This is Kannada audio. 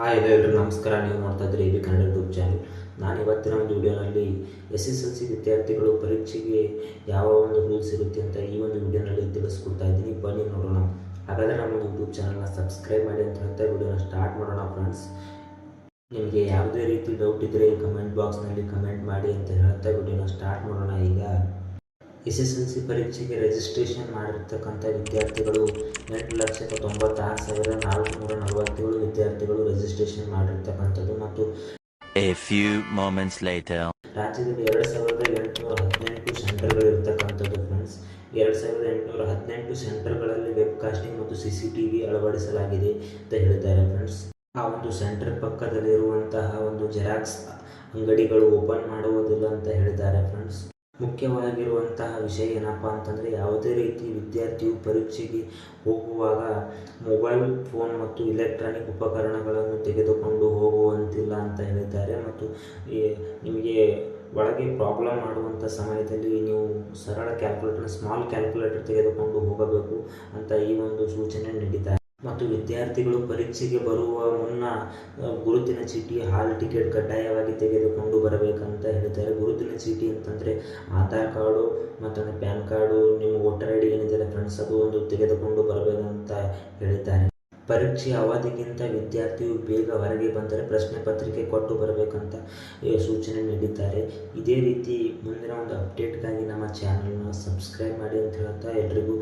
ಹಾಯ್ ಹಲೋ ಎಲ್ಲರೂ ನಮಸ್ಕಾರ. ನೀವು ನೋಡ್ತಾ ಇದ್ರಿ ಬಿ ಕನ್ನಡ ಯೂಟ್ಯೂಬ್ ಚಾನಲ್. ನಾನು ಇವತ್ತಿನ ಒಂದು ವಿಡಿಯೋನಲ್ಲಿ ಎಸ್ ಎಸ್ ಎಲ್ ಸಿ ವಿದ್ಯಾರ್ಥಿಗಳು ಪರೀಕ್ಷೆಗೆ ಯಾವ ಒಂದು ರೂಲ್ಸ್ ಇರುತ್ತೆ ಅಂತ ಈ ಒಂದು ವಿಡಿಯೋನಲ್ಲಿ ತಿಳಿಸ್ಕೊಡ್ತಾ ಇದ್ದೀನಿ. ಬನ್ನಿ ನೋಡೋಣ. ಹಾಗಾದರೆ ನಮ್ಮ ಯೂಟ್ಯೂಬ್ ಚಾನಲ್ನ ಸಬ್ಸ್ಕ್ರೈಬ್ ಮಾಡಿ ಅಂತ ಹೇಳ್ತಾ ವಿಡಿಯೋನ ಸ್ಟಾರ್ಟ್ ಮಾಡೋಣ ಫ್ರೆಂಡ್ಸ್. ನಿಮಗೆ ಯಾವುದೇ ರೀತಿ ಡೌಟ್ ಇದ್ದರೆ ಕಮೆಂಟ್ ಬಾಕ್ಸ್ನಲ್ಲಿ ಕಮೆಂಟ್ ಮಾಡಿ ಅಂತ ಹೇಳ್ತಾ ವಿಡಿಯೋನ ಸ್ಟಾರ್ಟ್ ಮಾಡೋಣ ಈಗ. ಎಸ್ ಎಸ್ ಎಲ್ ಸಿ ಪರೀಕ್ಷೆಗೆ ರಿಜಿಸ್ಟ್ರೇಷನ್ ಮಾಡಿರ್ತಕ್ಕಂಥ ವಿದ್ಯಾರ್ಥಿಗಳು ಎಂಟು ಲಕ್ಷದ ತೊಂಬತ್ತಾರು ಸಾವಿರ ನಾಲ್ಕುನೂರ ರಿಜಿಸ್ಟ್ರೇಷನ್ ಮಾಡಿರ್ತಕ್ಕಂಥದ್ದು ಮತ್ತು ಎ ಫ್ಯೂ ಮೊಮೆಂಟ್ಸ್ ಲೇಟರ್ ರಾಜ್ಯದಲ್ಲಿ ಎರಡು ಸಾವಿರದ ಎಂಟುನೂರ ಹದಿನೆಂಟು ಸೆಂಟರ್ಗಳು ಇರತಕ್ಕಂಥದ್ದು ಫ್ರೆಂಡ್ಸ್ ಎರಡು ಸಾವಿರದ ಎಂಟುನೂರ ಹದಿನೆಂಟು ಸೆಂಟರ್ಗಳಲ್ಲಿ ವೆಬ್ ಕಾಸ್ಟಿಂಗ್ ಮತ್ತು ಸಿ ಸಿ ಟಿ ವಿ ಅಳವಡಿಸಲಾಗಿದೆ ಅಂತ ಹೇಳಿದ್ದಾರೆ ಫ್ರೆಂಡ್ಸ್ ಆ ಒಂದು ಸೆಂಟರ್ ಪಕ್ಕದಲ್ಲಿರುವಂತಹ ಒಂದು ಜೆರಾಕ್ಸ್ ಅಂಗಡಿಗಳು ಓಪನ್ ಮಾಡುವುದಿಲ್ಲ ಅಂತ ಹೇಳಿದ್ದಾರೆ ಫ್ರೆಂಡ್ಸ್ ಮುಖ್ಯವಾಗಿರುವಂತಹ ವಿಷಯ ಏನಪ್ಪ ಅಂತಂದರೆ ಯಾವುದೇ ರೀತಿ ವಿದ್ಯಾರ್ಥಿಯು ಪರೀಕ್ಷೆಗೆ ಹೋಗುವಾಗ ಮೊಬೈಲ್ ಫೋನ್ ಮತ್ತು ಇಲೆಕ್ಟ್ರಾನಿಕ್ ಉಪಕರಣಗಳನ್ನು ತೆಗೆದುಕೊಂಡು ಹೋಗುವಂತಿಲ್ಲ ಅಂತ ಹೇಳಿದ್ದಾರೆ. ಮತ್ತು ನಿಮಗೆ ಒಳಗೆ ಪ್ರಾಬ್ಲಮ್ ಮಾಡುವಂಥ ಸಮಯದಲ್ಲಿ ನೀವು ಸರಳ ಕ್ಯಾಲ್ಕುಲೇಟರ್ ಸ್ಮಾಲ್ ಕ್ಯಾಲ್ಕುಲೇಟರ್ ತೆಗೆದುಕೊಂಡು ಹೋಗಬೇಕು ಅಂತ ಈ ಒಂದು ಸೂಚನೆ ನೀಡಿದ್ದಾರೆ. ಮತ್ತು ವಿದ್ಯಾರ್ಥಿಗಳು ಪರೀಕ್ಷೆಗೆ ಬರುವ ಮುನ್ನ ಗುರುತಿನ ಚೀಟಿ, ಹಾಲ್ ಟಿಕೆಟ್ ಕಡ್ಡಾಯವಾಗಿ ತೆಗೆದುಕೊಂಡು ಬರಬೇಕಂತ ಹೇಳ್ತಾರೆ ಗುರುತಿನ ಚೀಟಿ ಅಂತಂದರೆ ಆಧಾರ್ ಕಾರ್ಡು ಮತ್ತು ಪ್ಯಾನ್ ಕಾರ್ಡು, ನಿಮ್ಮ ವೋಟರ್ ಐ ಡಿ ಏನಿದೆ ಫ್ರೆಂಡ್ಸ್ ಅದು ಒಂದು ತೆಗೆದುಕೊಂಡು ಬರಬೇಕಂತ ಹೇಳಿದ್ದಾರೆ. ಪರೀಕ್ಷೆಯ ಅವಧಿಗಿಂತ ವಿದ್ಯಾರ್ಥಿಯು ಬೇಗ ಹೊರಗೆ ಬಂದರೆ ಪ್ರಶ್ನೆ ಪತ್ರಿಕೆ ಕೊಟ್ಟು ಬರಬೇಕಂತ ಸೂಚನೆ ನೀಡಿದ್ದಾರೆ. ಇದೇ ರೀತಿ ಮುಂದಿನ ಒಂದು ಅಪ್ಡೇಟ್ಗಾಗಿ ನಮ್ಮ ಚಾನಲ್ನ ಸಬ್ಸ್ಕ್ರೈಬ್ ಮಾಡಿ ಅಂತ ಹೇಳ್ತಾ ಎಲ್ರಿಗೂ